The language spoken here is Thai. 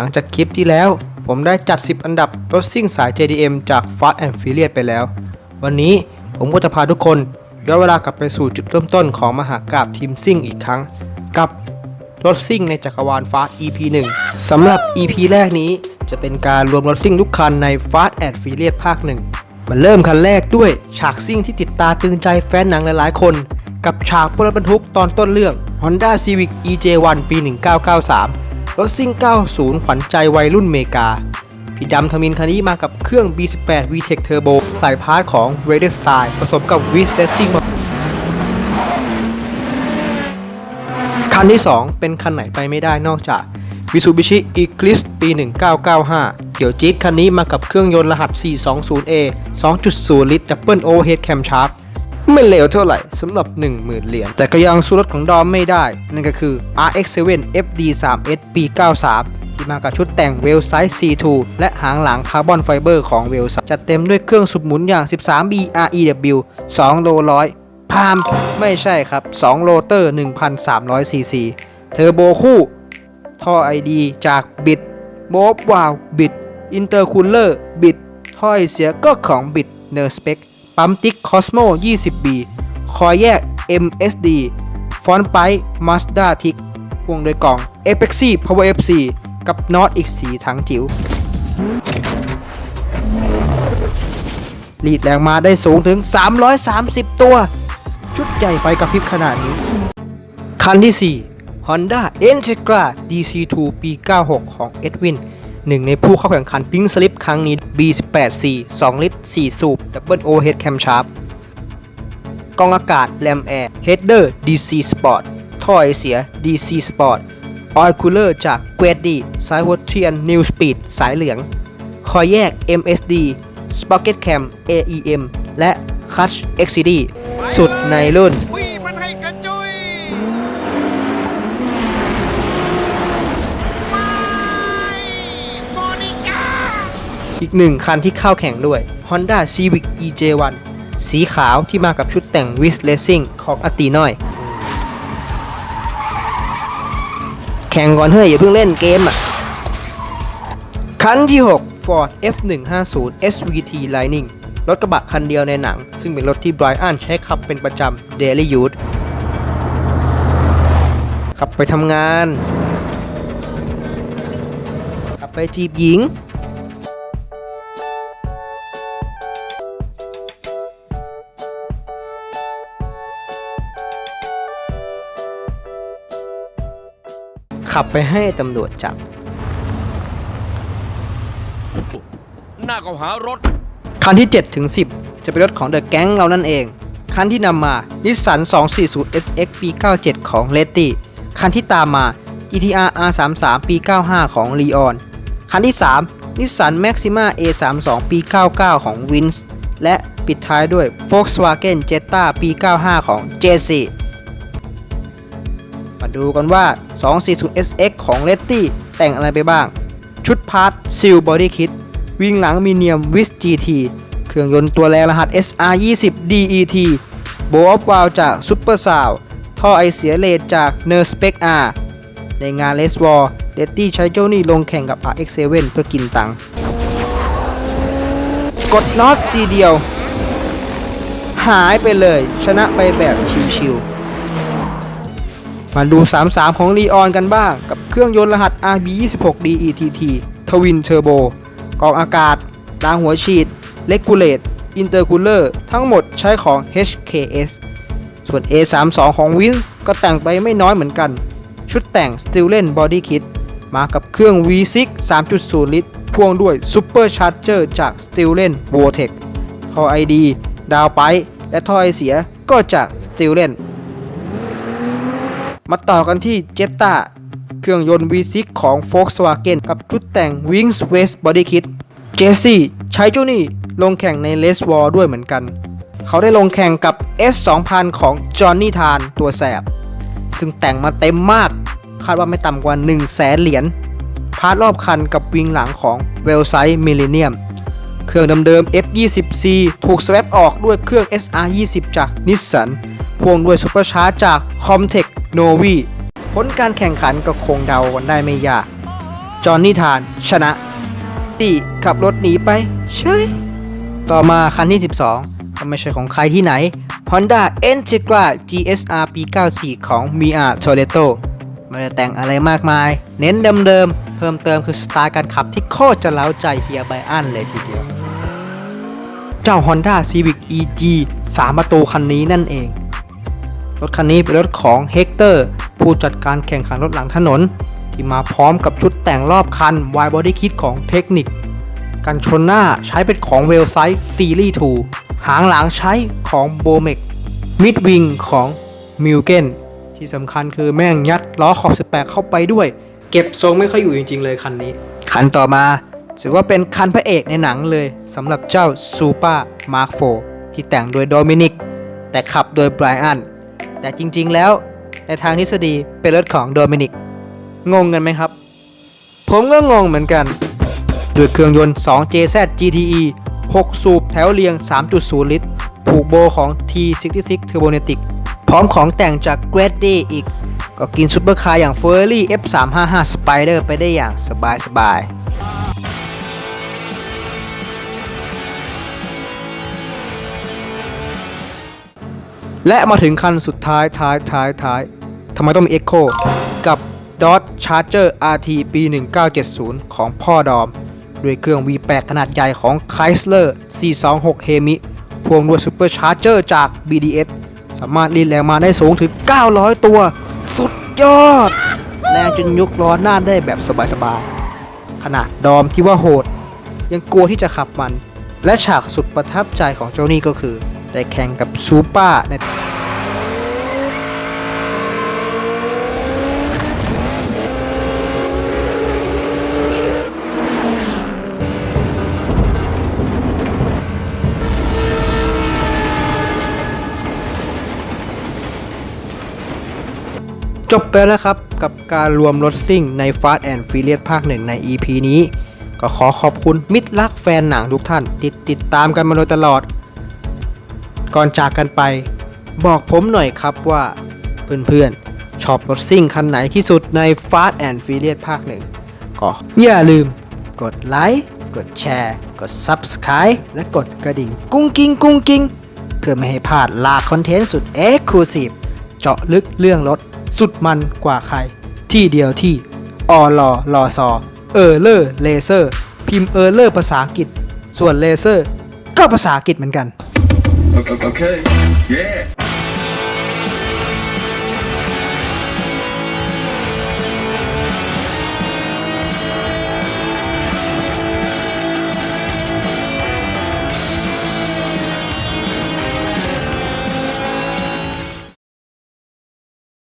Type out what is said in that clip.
ลังจากคลิปที่แล้ว ผมได้จัด 10 อันดับรถซิ่งสาย JDM จาก Fast and Furious ไปแล้ว วันนี้ผมก็จะพาทุกคนย้อนเวลากลับไปสู่จุดเริ่มต้นของมหากราบทีมซิ่งอีกครั้ง กับรถซิ่งในจักรวาล Fast EP 1สำหรับ EP แรกนี้จะเป็นการรวมรถซิ่งทุกคันใน Fast and Furious ภาคหนึ่งมันเริ่มคันแรกด้วยฉากซิ่งที่ติดตาตึงใจแฟนหนังหลายๆคน กับฉากรถบรรทุกตอนต้นเรื่อง Honda Civic EJ1 ปี 1993 รถซิ่ง 90 ขวัญใจวัยรุ่นเมกา พี่ดำทมินคันนี้มากับเครื่อง B18 VTEC Turbo สายพาร์ทของ r a d e r Style ผสมกับ v s Racing คันที่ 2 เป็นคันไหนไปไม่ได้นอกจาก Mitsubishi Eclipse ปี 1995 เกี่ยวจี๊ดคันนี้มากับเครื่องยนต์รหัส 420A 2.0 ลิตร Double Overhead Camshaft ไม่เลวเท่าไหร่สำหรับ 10,000 เหรียญแต่ก็ยังสู้รถของดอมไม่ได้ นั่นก็คือ RX7 FD3S ปี 93ที่มากับชุดแต่งเวลไซส์ C2 และหางหลังคาร์บอนไฟเบอร์ของเวลไซจัดเต็มด้วยเครื่องสูบหมุนอย่าง 13B REW 2 โลร้อยพาม ไม่ใช่ครับ 2โรเตอร์ 1,300 cc เทอร์โบคู่ ท่อไอดีจากบิดโบบวาวบิด อินเตอร์คูลเลอร์บิด ท่อไอเสียก็ของบิดเนอร์สเปก ปั๊มติ๊กคอสโม 20B คอยแยก MSD ฟอนต์ไปมาสด้าทิกพ่วงโดยกล่อง a p e x y Power FC กับน็อตอีกสีถังจิ๋วรีดแรงมาได้สูงถึง 330 ตัว ชุดใหญ่ไฟกระพริบขนาดนี้ คันที่ 4 Honda Integra DC2 ปี 96 ของ Edwin หนึ่งในผู้เข้าแข่งขัน Pink Slip ครั้งนี้ B18C 2 ลิตร 4 สูบ Double Overhead Camshaft กองอากาศ Lam Air Header DC Sport ท่อไอเสีย DC Sport Oil Cooler จาก g r a d y สายหัวเทียน New Speed สายเหลือง คอยแยก MSD Sprocket Cam AEM และ Clutch XCD สุดในรุ่น วิ่มันให้กระจุยไม่โมนิกา อีกหนึ่งคันที่เข้าแข่งด้วย Honda Civic EJ1 สีขาวที่มากับชุดแต่ง w i s Racing ของอติน้อย แข่งก่อนเฮ้ยอย่าเพิ่งเล่นเกมอะ คันที่ 6 Ford F150 SVT Lightning รถกระบะคันเดียวในหนัง ซึ่งเป็นรถที่ไบรอันใช้ขับเป็นประจำ Daily Use ขับไปทำงาน ขับไปจีบหญิง ขับไปให้ตำรวจจับ หน้าก็หารถ คันที่ 7 ถึง 10 จะเป็นรถของเดอะแก๊งเรานั่นเอง คันที่นำมานิสสัน 240 SX ปี 97 ของ l e t t y คันที่ตามมา GTR R33 ปี 95 ของ Leon คันที่ 3 นิสสัน Maxima A32 ปี 99 ของ Wins และปิดท้ายด้วย Volkswagen Jetta ปี 95 ของ JC มาดูกันว่า 240 SX ของ l e t t y แต่งอะไรไปบ้าง ชุดพาร์ทซิลบอดี้คิดวิ่งหลังมีเนียมวิส GT เครื่องยนต์ตัวแรงรหัส SR 20 DET โบออฟวาลจาก Super s o u n d ท่อไอเสียเลดจาก n e r s p e c R ในงาน Les War เดตตี้ใช้เจ้านี่ลงแข่งกับ RX7 เพื่อกินตังค์กดน็อตทีเดียว หายไปเลย ชนะไปแบบชิวๆ มาดู 33 ของ l ีออนกันบ้าง กับเครื่องยนต์รหัส RB26 DETT Twin Turbo กรองอากาศรางหัวฉีด Regulate Intercooler ทั้งหมดใช้ของ HKS ส่วน A32 ของ Wins ก็แต่งไปไม่น้อยเหมือนกัน ชุดแต่ง s t i l l e n Body Kit มากับเครื่อง V6 3.0 ลิตร พ่วงด้วย Super Charger จาก s t i l l e n Vortex ท่อ ID ดาวไปและท่อไอเสียก็จาก s t i l l e n มาต่อกันที่ Jetta เครื่องยนต์ V6 ของ Volkswagen กับชุดแต่ง Wings West Body Kit เจสซี่ใช้เจ้านี่ลงแข่งใน Les War ด้วยเหมือนกัน เขาได้ลงแข่งกับ S2000 ของ Johnny Tan ตัวแสบ ซึ่งแต่งมาเต็มมาก คาดว่าไม่ต่ำกว่า 1 0 0 0 0แสนเหรียญพาร์ทรอบคันกับวิงหลังของ w e l s i d e Millennium เครื่องเดิมๆ F20C ถูกสว a p ออกด้วยเครื่อง SR20 จาก Nissan พ่วงด้วยซุปเปอร์ชาร์จจาก Comtech Novi ผลการแข่งขันก็คงเดากันได้ไม่ยาก จอห์นนี่ทาน ชนะ ตีขับรถหนีไปเชยต่อมาคันที่ 12 ก็ไม่ใช่ของใครที่ไหน Honda Integra GSR P94 ของ Mia Toretto ไม่ได้แต่งอะไรมากมาย เน้นเดิมๆ เพิ่มเติมคือสไตล์การขับที่โคตรจะเล้าใจเฮียไบอันเลยทีเดียว เจ้า Honda Civic EG 3 ประตูคันนี้นั่นเอง รถคันนี้เป็นรถของ Hector ผู้จัดการแข่งขันรถหลังถนน ที่มาพร้อมกับชุดแต่งรอบคัน Wide Body Kit ของเทคนิคกันชนหน้าใช้เป็นของเวลไซส์ซีรีส์2หางหลังใช้ของโบเมกมิดวิงของมิลเกนที่สำคัญคือแม่งยัดล้อขอบ 18 เข้าไปด้วย เก็บทรงไม่ค่อยอยู่จริง ๆ เลยคันนี้ คันต่อมาถือว่าเป็นคันพระเอกในหนังเลยสำหรับเจ้า Super Mark IV ที่แต่งโดยโดมินิก แต่ขับโดยไบรอัน แต่จริงๆแล้วในทางทฤษฎีเป็นรถของโดมินิก งงกันไหมครับ ผมก็งงเหมือนกัน ด้วยเครื่องยนต์ 2JZ GTE 6 สูบแถวเรียง 3.0 ลิตร ผูกโบของ T66 Turbomatic พร้อมของแต่งจาก Grady อีก ก็กินซุปเปอร์คาร์อย่าง Ferrari F355 Spider ไปได้อย่างสบายๆ และมาถึงคันสุดท้ายท้ายท้ายท้ายทำไมต้องมี Echo กับ Dodge Charger RT ปี 1970 ของพ่อดอม ด้วยเครื่อง V8 ขนาดใหญ่ของ Chrysler 426 Hemi พ่วงด้วย Super Charger จาก BDS สามารถรีดแรงมาได้สูงถึง 900 ตัว สุดยอด แรงจนยกล้อหน้าได้แบบสบายๆ ขนาดดอมที่ว่าโหด ยังกลัวที่จะขับมัน และฉากสุดประทับใจของเจ้านี่ก็คือ ได้แข่งกับซูเปอร์ในจบไปแล้วครับ กับการรวมรถซิ่งใน Fast and Furious ภาคหนึ่งใน EP นี้ ก็ขอขอบคุณมิตรรักแฟนหนังทุกท่าน ติดติดตามกันมาโดยตลอด ก่อนจากกันไป บอกผมหน่อยครับว่าเพื่อนๆชอบรถซิ่งคันไหนที่สุดใน Fast and Furious ภาคหนึ่งก็อย่าลืมกดไลค์ กดแชร์ กด Subscribe และกดกระดิ่งกุ้งกิ้งกุ้งกิ้งเพื่อไม่ให้พลาดลาคอนเทนต์สุด Exclusive เจาะลึกเรื่องรถสุดมันกว่าใคร ที่เดียวที่อลอลอซอเออเลอร์เลเซอร์ พิมพ์เออเลอร์ภาษาอังกฤษ ส่วนเลเซอร์ ก็ภาษาอังกฤษเหมือนกัน okay. Yeah.